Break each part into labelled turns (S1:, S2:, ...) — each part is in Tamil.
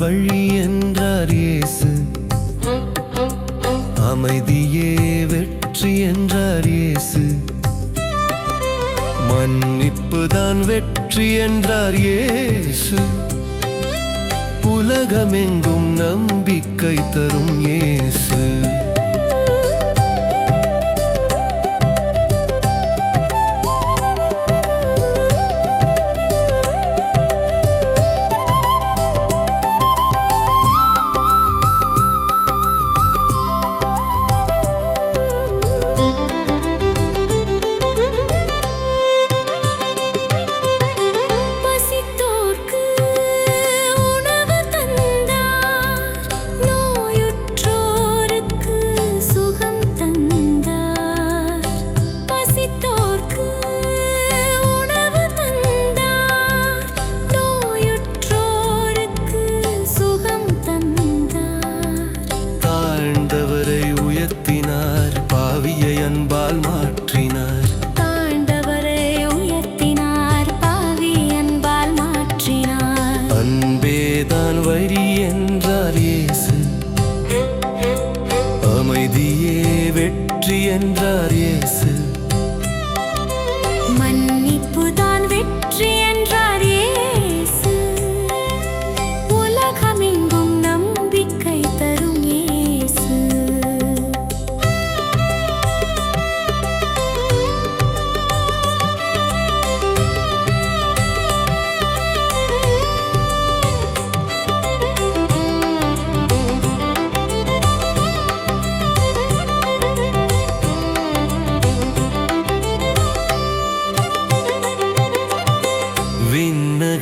S1: வழி என்றார் இயேசு. அமைதியே வெற்றி என்றார் இயேசு. மன்னிப்பு தான் வெற்றி என்றார் இயேசு. உலகமெங்கும் நம்பிக்கை தரும் ஏ பாவியை அன்பால் மாற்றினார்.
S2: தாண்டவரை உயர்த்தினார். பாவி அன்பால் மாற்றினார்.
S1: அன்பேதான் வரி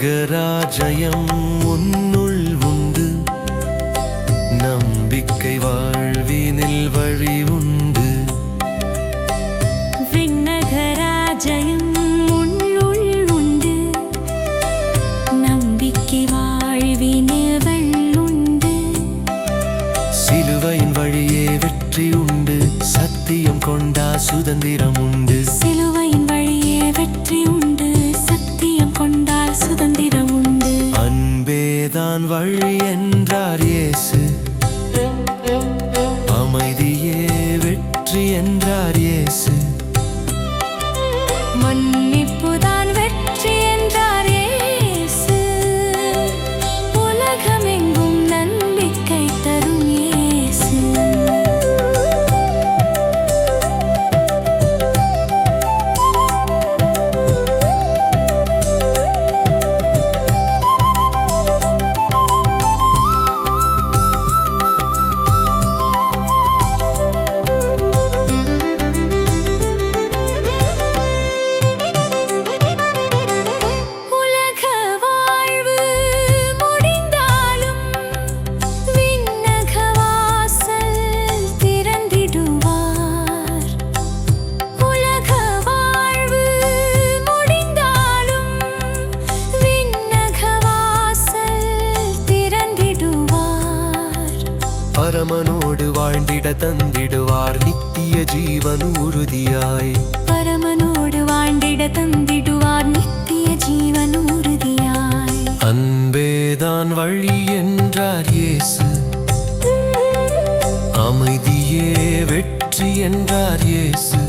S1: விண்ணகராஜயம் உன்னுள் உண்டு. நம்பிக்கை வாழ்வினில் வழி உண்டு.
S2: விண்ணகராஜயம் உள்ளுள் உண்டு. நம்பிக்கை வாழ்வினவள் உண்டு.
S1: சிலுவையின் வழியே வெற்றி உண்டு. சத்தியம் கொண்டா சுதந்திரம் உண்டு. வழி என்றார் இயேசு. பரமனோடு வாழ்ந்திட தந்திடுவார் நித்திய ஜீவன் உறுதியாய்
S2: பரமனோடு வாழ்ந்திட தந்திடுவார் நித்திய ஜீவன் உறுதியாய்
S1: அன்பேதான் வழி என்றார் இயேசு அமைதியே வெற்றி என்றார் இயேசு